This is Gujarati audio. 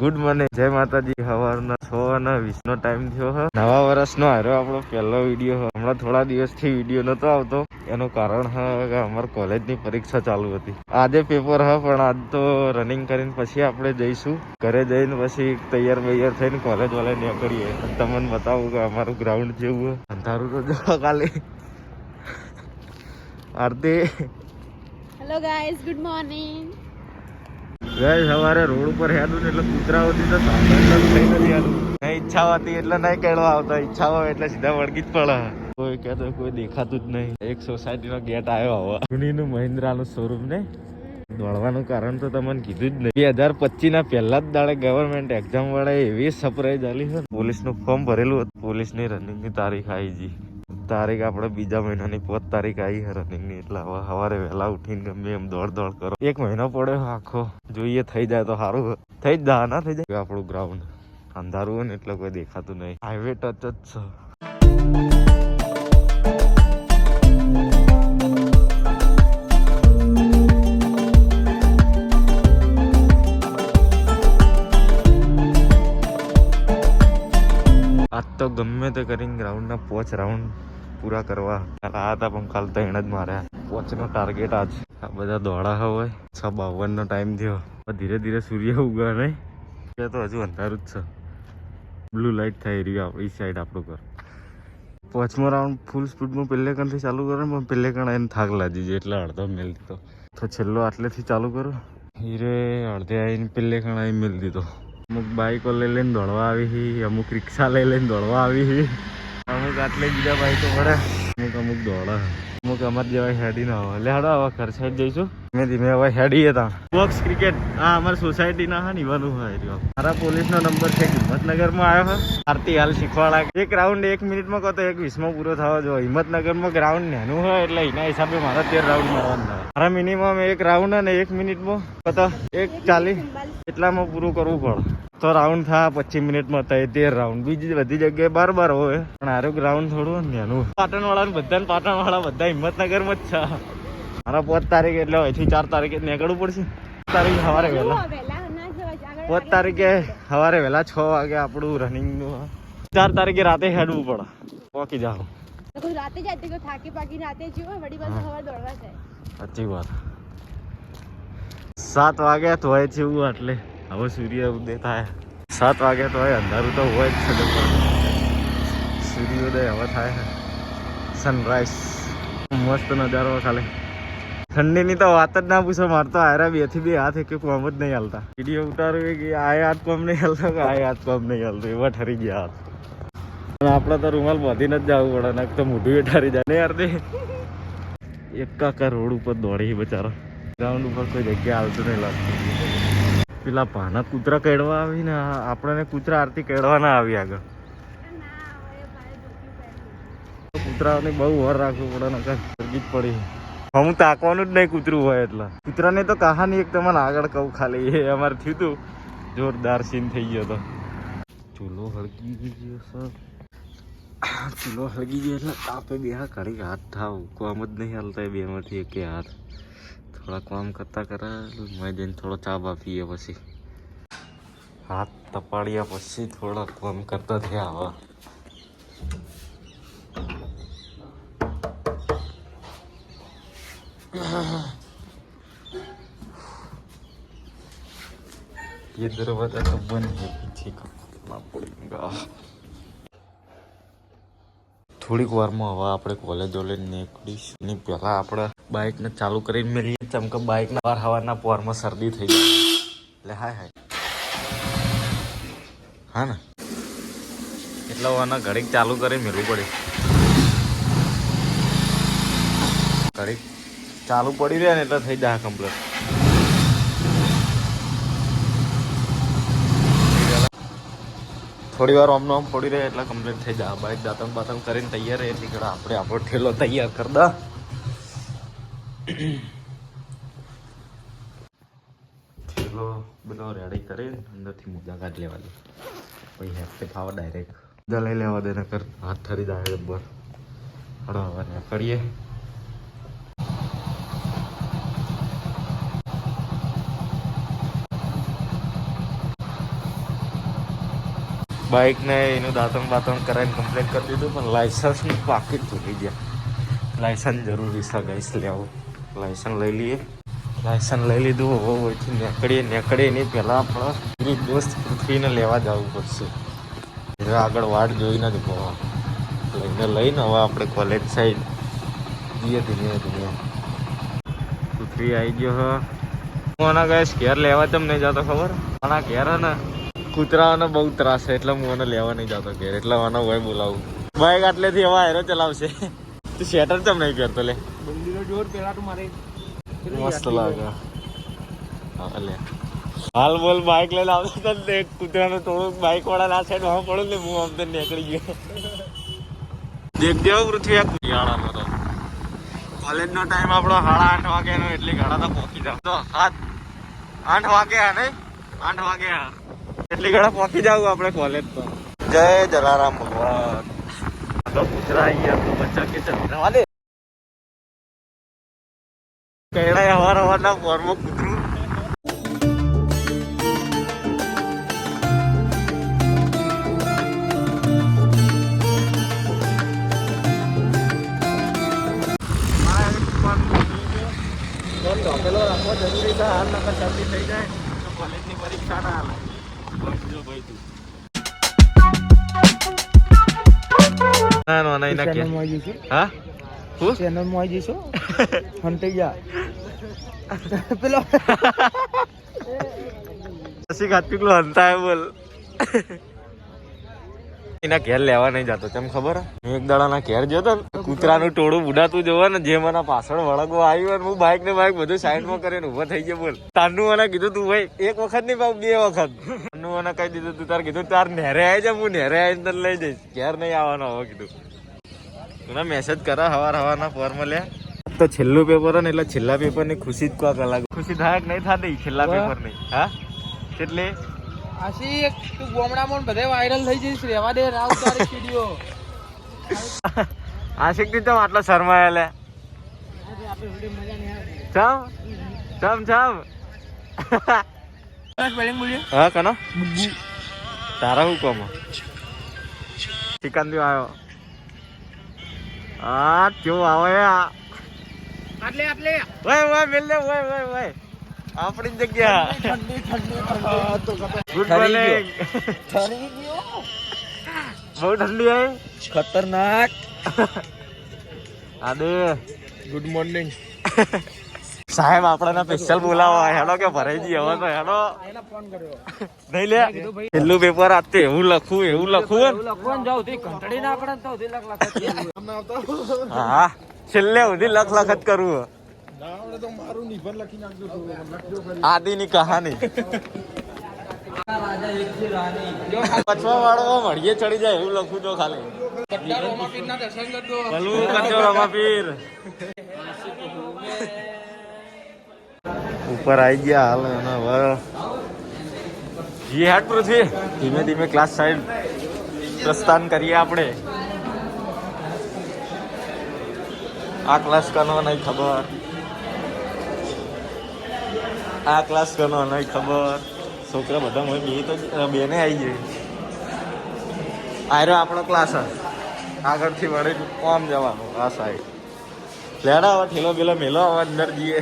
Good morning. જય માતાજી. સવારના છ અને વીસ નો ટાઈમ થયો છે નવા વર્ષનો હારો આપણો પહેલો વીડિયો હમણાં થોડા દિવસથી વીડિયો નતો આવતો. એનું કારણ છે કે અમારી કોલેજની પરીક્ષા ચાલુ હતી. આજે પેપર હ, પણ આજ તો રનિંગ કરીને પછી આપણે જઈશું. ઘરે જઈને પછી તૈયાર બૈયાર થઈને કોલેજ વાલે નીકળીએ. તમને બતાવું કે અમારું ગ્રાઉન્ડ જેવું અંધારું તો જવા ખાલી. Aarti. Hello guys good morning ગઈ સવારે રોડ ઉપર હેડું ને એટલે કૂતરાઓથી તો નહીં ઈચ્છા હોતી એટલે નહીં કેળવા આવતા. ઈચ્છા હોય એટલે સીધા વળગી જ પડે. કોઈ કહેતો કોઈ દેખાતું જ નહીં. એક સોસાયટી નો ગેટ આવ્યો હવે. જૂનીનું મહિન્દ્રાનું શોરૂમ ને? દોડવાનું કારણ તો તમને કીધું જ નહીં. બે હજાર પચીસ ના પહેલા જ દાડે ગવર્મેન્ટ એક્ઝામ વાળા એવી સરપ્રાઈઝ આલી છે પોલીસનું ફોર્મ ભરેલું હતું. પોલીસની રનિંગની તારીખ આવી ગઈ તારીખ આપણે બીજા મહિનાની પાંચ તારીખ આવી છે રનિંગની એટલે હવે સવારે વહેલા ઉઠીને ગમે એમ દોડ દોડ કરો. એક મહિનો પડ્યો આખો. જોઈએ થઈ જાય તો સારું. થઈ જ ના થઈ જાય. આપણું ગ્રાઉન્ડ અંધારું હોય ને એટલે કોઈ દેખાતું નહીં. હાઈવે ટચ જ છે. આજ તો ગમે તે કરીને ગ્રાઉન્ડના પોચ રાઉન્ડ પૂરા કરવા. આ હતા પણ કાલ તો એને જ માર્યા. પોચનો ટાર્ગેટ આજ. આ બધા દોડા હોય છ બાવનનો ટાઈમ થયો. ધીરે ધીરે સૂર્ય ઉગા નહીં એ તો હજુ અંધારું જ છે. બ્લુ લાઇટ થઈ રહ્યું આપણી સાઈડ આપણું ઘર. પોચમો રાઉન્ડ ફૂલ સ્પીડમાં પહેલે કણથી ચાલુ કરો ને, પણ પહેલે કણ એને થાક લાગી જાય એટલે અડધો મેલ દીધો. તો છેલ્લો આટલેથી ચાલુ કરો. હીરે અડધે આવીને પહેલે કણ આવી મેલ દીધો. અમુક બાઈકો લઈ લઈને દોડવા આવી અમુક રિક્ષા લઈ લઈને દોડવા આવી અમુક આટલે બીજા બાઈકો પડે. અમુક અમુક દોડા. અમુક અમાર જેવા હેડી ના આવે એટલે હાડો આવા સાઈડ જઈશું. ધીમે ધીમે હવે હેડીએ તા. બોક્સ ક્રિકેટ આ અમારી સોસાયટી ના હા નિવાનું હોય રહ્યો. મારા પોલીસ નો નંબર છે હિંમતનગરમાં આવ્યો છે આરતી હાલ શીખવાડા. એક રાઉન્ડ એક મિનિટમાં કહો તો એક વીસમાં પૂરો થવા જો હિંમતનગરમાં ગ્રાઉન્ડ નાનું હોય એટલે એના હિસાબે મારા તેર રાઉન્ડ મારવાનું થાય. મારા મિનિમમ એક રાઉન્ડ અને એક મિનિટમાં કહો એક ચાલીસ એટલામાં પૂરું કરવું પડે. તો રાઉન્ડ થાય, પચીસ મિનિટમાં થાય તેર રાઉન્ડ બીજી બધી જગ્યાએ બાર બાર હોય. પણ આરું ગ્રાઉન્ડ થોડું નાનું. પાટણ વાળા બધા પાટણ વાળા બધા હિંમતનગરમાં જ છે. મારા પાંચ તારીખે એટલે અહીંથી ચાર તારીખે નીકળવું પડશે. તારીખ સવારે વહેલા. પાંચ તારીખે સવારે વહેલા છ વાગે આપણું રનિંગનું ચાર તારીખે રાતે હેડવું પડે. પહોંચી જાઓ. રાતે જાય તો થાકી પાકી રાતે જીવો વડી પાછું સવાર દોડવા જાય. સાચી વાત. સાત વાગે તો હોય છે એવું એટલે હવે સૂર્ય ઉદય થાય. સાત વાગે તો હોય અંધારું તો હોય જ છે. સૂર્યોદય હવે થાય સનરાઈઝ મસ્ત નજારો ખાલી. ઠંડીની તો વાત જ ના પૂછો મારતો આયરા બેથી બે હાથ એક પંપ જ નહીં હાલતા. વીડિયો ઉતારું કે આ હાથ પંપ નહીં હાલતો કે આ હાથ પંપ નહીં હાલતો એવા ઠરી ગયા હાથ. આપણે તો રૂમાલ બાંધીને જ જવું પડે ને તો મોઢું એ ઠરી જાય. ને યાર એક કાકા રોડ ઉપર દોડી બચારો. ગ્રાઉન્ડ ઉપર કોઈ જગ્યા આવતું નહીં લાગતું. પેલા પાના કૂતરા કેળવા આવી ને આપણને કૂતરા આરતી કેળવા ના આવી આગળ. કૂતરાઓને બહુ વર રાખવું પડે નકર સર્ગી જ પડી. હું તાકવાનું જ નહીં કૂતરું હોય એટલે. કૂતરાને તો કહાની એક તમને આગળ કહું ખાલી, એ અમારે થયું હતું જોરદાર સીન થઈ ગયો હતો ચૂલો હળગી ગયો સર ચૂલો હળગી ગયો એટલે તાપે બે હા કાઢી હાથ થાવ. કોમ જ નહીં હાલતા એ બેમાંથી એકે હાથ. થોડા કામ કરતા કરા મેં જઈને થોડો ચા બા પીએ પછી. હાથ તપાડ્યા પછી થોડા કામ કરતા થયા હવે ये दरवाजा तो बंद है पीछे का खोलना पड़ेगा થોડીક વારમાં હવે આપણે કોલેજ વોલેજ નીકળીશ એની પહેલાં આપણે બાઇકને ચાલુ કરીને મેળીએ ચમ કે બાઇકના વાર હવારના પોરમાં શરદી થઈ જાય એટલે હાય હાય હા ને એટલે આના ઘડીક ચાલુ કરીને મેળવું પડે ઘડીક ચાલુ પડી રહે ને એટલે થઈ જાય કમ્પ્લીટ થોડી વાર આમનો આમ પડી રહે એટલે કમ્પ્લીટ થઈ જાય. બાઈક દાતણ બાતમ કરીને તૈયાર રહે એટલે આપણે આપણો ઠેલો તૈયાર કર દા. ઠેલો બધો રેડી કરીને અંદરથી મુદ્દા કાઢ લેવા દે. પછી હેફતે ફાવા ડાયરેક્ટ મુદ્દા લઈ લેવા દે નકર. હાથ ઠરી જાય બરાબર હવે નીકળીએ બાઇક ને એનું દાંતણ બાતણ કરાવીને કમ્પ્લેટ કરી દીધું, પણ લાયસન્સનું પાકીટ ભૂલી ગયા. લાયસન્સ જરૂરી છે ગઈશ લેવું. લાઇસન્સ લઈ લઈએ. લાઇસન્સ લઈ લીધું, હવે ઓછી નીકળીએ. નીકળીએ નહીં, પહેલાં આપણે એક દોસ્ત પૃથ્વીને લેવા જવું પડશે. આગળ વાટ જોઈને જ ઊભો લઈને લઈને હવે આપણે કોલેજ સાઈડ જઈએ ધીમે ધીમે. પૃથ્વી આવી ગયો હ. આના ગેસ ઘેર લેવા તમને જતો ખબર? આના ઘેર ને કૂતરાઓને બહુ ત્રાસ છે એટલે હું લેવા નહીં જતો ઘેર એટલે મને હોય બોલાવું. બાઈક આટલેથી એવા હેરો ચલાવશે. તું શેટર ચમ નહીં પહેરતો લે. જોર પેલા તો મારે. મસ્ત લાગે. હા લે. હાલ બોલ બાઈક લઈને આવતો તો તે કૂતરાનું થોડુંક બાઈક વાળા ના સાઈડ વાં પડ્યું ને હું તો નીકળી ગયો. દેખ દેવ પૃથ્વી આ કુરિયાળાનો તો. કોલેજનો ટાઈમ આપણો સાડા આઠ વાગ્યાનો એટલે ઘણા તો પહોંચી જાવ તો સાત આઠ વાગે આ નહીં આઠ વાગે હા એટલી ઘણા પહોંચી જાવ આપણે કોલેજ તો જય જલારામ ભગવાન. તો કૂતરા આવી બચ્ચા કે ચાલ દે. કઈડા હવાર હવારના પોરમાં કૂતરું ઢોકેલો રાખવો? જરૂરી છે હાલ નકર શરદી થઈ જાય. તો કોલેજની પરીક્ષા ના હાલે. ના નો ના નાખી હા? હું ચેનલમાં આવી જઈશું. હંતાઈ જા. પેલો પછી ઘાત પીકલું હંતા બોલ. એના ઘેર લેવા નહીં જતો. કેમ ખબર? એક દાડાના ઘેર જતો ને કૂતરાનું ટોળું બુડાતું જોવા ને જે મને પાછળ વળગવા આવ્યું અને હું બાઇક ને બાઇક બધું સાઈડમાં કરીને ઊભો થઈ ગયો બોલ. તારનું મને કીધું તું ભાઈ એક વખત નહીં પાછું બે વખત. તારનું મને કહી દીધું તું તાર કીધું તાર નેરે આવી જા હું નેરે આવીને તને લઈ જઈશ. ઘેર નહીં આવવાનો હવે કીધું. તું મેસેજ કરા હવાર હવારના ફોર્મ લે. તો છેલ્લું પેપર ને એટલે છેલ્લા પેપરની ખુશી જ કોક અલગ ખુશી થાય નહીં થતી છેલ્લા પેપરની. હા? કેટલી? આશી તું ગોમડામાં બધે વાયરલ થઈ જઈશ રેવા દે રાવ તારી વીડિયો આશિકથી તો આટલો શરમાય લે ચમ ચમ. ચમ હા કનો? તારા હું કોમ? ચિકનથી આવ્યો. આ કેવું આવે આ. આટલે આટલે. ઓય ઓય મિલ લે ઓય ઓય ઓય. આપણી જગ્યા. ઠંડી ઠંડી તો ગુડ મોર્નિંગ. ઠરી ગયો. બહુ ઠંડી આવી ખતરનાક. આદે ગુડ મોર્નિંગ. સાહેબ આપણાને સ્પેશિયલ બોલાવો. હેડો કે ભરાઈ જઈએ હવે તો હેડો. એને ફોન કર્યો નહીં લે. છેલ્લું પેપર આપતે એવું લખવું એવું લખવું એવું લખવાનું જાવ તે ઘંટડી ના પડે તો લખ લખ હા છેલ્લે સુધી લખ લખ જ કરવું આદિની કહાની. પછવા વાળો મળીએ ચડી જાય એવું લખું છો ખાલી. ભલું કરજો ઉપર આવી ગયા હાલ અને હવે જી હેડ પૃથ્વી. ધીમે ધીમે ક્લાસ સાઈડ પ્રસ્થાન કરીએ આપણે. આ ક્લાસ કરવા નહીં ખબર. આ ક્લાસ કરનો નહીં ખબર. છોકરા બધા હોય બે તો બેને આવી જાય આયરો આપણો ક્લાસ આગળથી વળી કોમ જવાનું, આ સાઈડ લેડા હવે ઠેલો બેલો મેલો, હવે અંદર જઈએ.